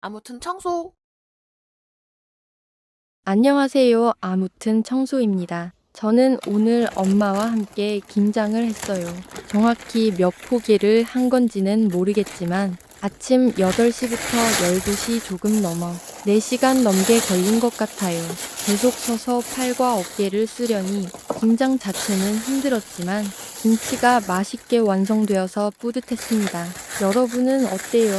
아무튼 청소. 안녕하세요. 아무튼 청소입니다. 저는 오늘 엄마와 함께 김장을 했어요. 정확히 몇 포기를 한 건지는 모르겠지만 아침 8시부터 12시 조금 넘어 4시간 넘게 걸린 것 같아요. 계속 서서 팔과 어깨를 쓰려니 김장 자체는 힘들었지만 김치가 맛있게 완성되어서 뿌듯했습니다. 여러분은 어때요?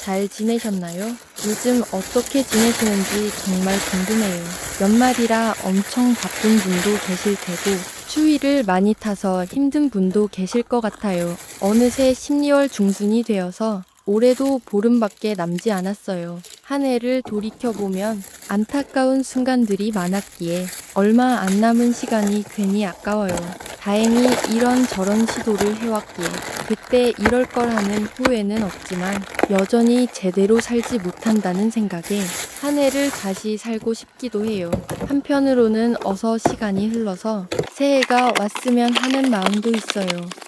잘 지내셨나요? 요즘 어떻게 지내시는지 정말 궁금해요. 연말이라 엄청 바쁜 분도 계실 테고, 추위를 많이 타서 힘든 분도 계실 것 같아요. 어느새 12월 중순이 되어서 올해도 보름밖에 남지 않았어요. 한 해를 돌이켜보면 안타까운 순간들이 많았기에 얼마 안 남은 시간이 괜히 아까워요. 다행히 이런 저런 시도를 해왔기에 그때 이럴 걸 하는 후회는 없지만 여전히 제대로 살지 못한다는 생각에 한 해를 다시 살고 싶기도 해요. 한편으로는 어서 시간이 흘러서 새해가 왔으면 하는 마음도 있어요.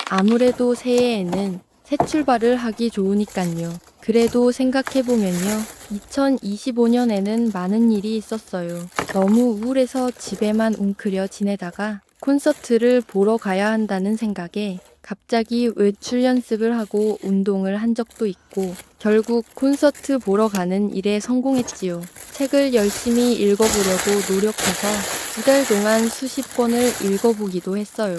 아무래도 새해에는 새 출발을 하기 좋으니깐요. 그래도 생각해보면요. 2025년에는 많은 일이 있었어요. 너무 우울해서 집에만 웅크려 지내다가 콘서트를 보러 가야 한다는 생각에 갑자기 외출 연습을 하고 운동을 한 적도 있고 결국 콘서트 보러 가는 일에 성공했지요. 책을 열심히 읽어보려고 노력해서 두 달 동안 수십 권을 읽어보기도 했어요.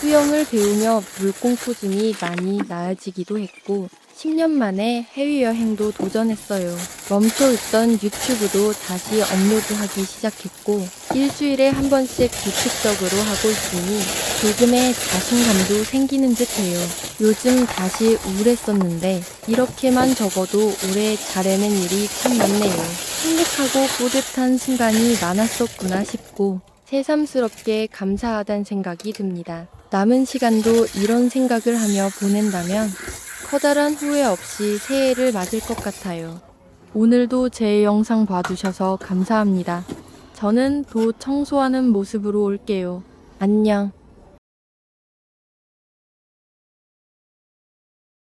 수영을 배우며 물공포증이 많이 나아지기도 했고 10년 만에 해외여행도 도전했어요. 멈춰있던 유튜브도 다시 업로드하기 시작했고 일주일에 한 번씩 규칙적으로 하고 있으니 조금의 자신감도 생기는 듯해요. 요즘 다시 우울했었는데 이렇게만 적어도 올해 잘해낸 일이 참 많네요. 행복하고 뿌듯한 순간이 많았었구나 싶고 새삼스럽게 감사하단 생각이 듭니다. 남은 시간도 이런 생각을 하며 보낸다면 커다란 후회 없이 새해를 맞을 것 같아요. 오늘도 제 영상 봐주셔서 감사합니다. 저는 도 청소하는 모습으로 올게요. 안녕.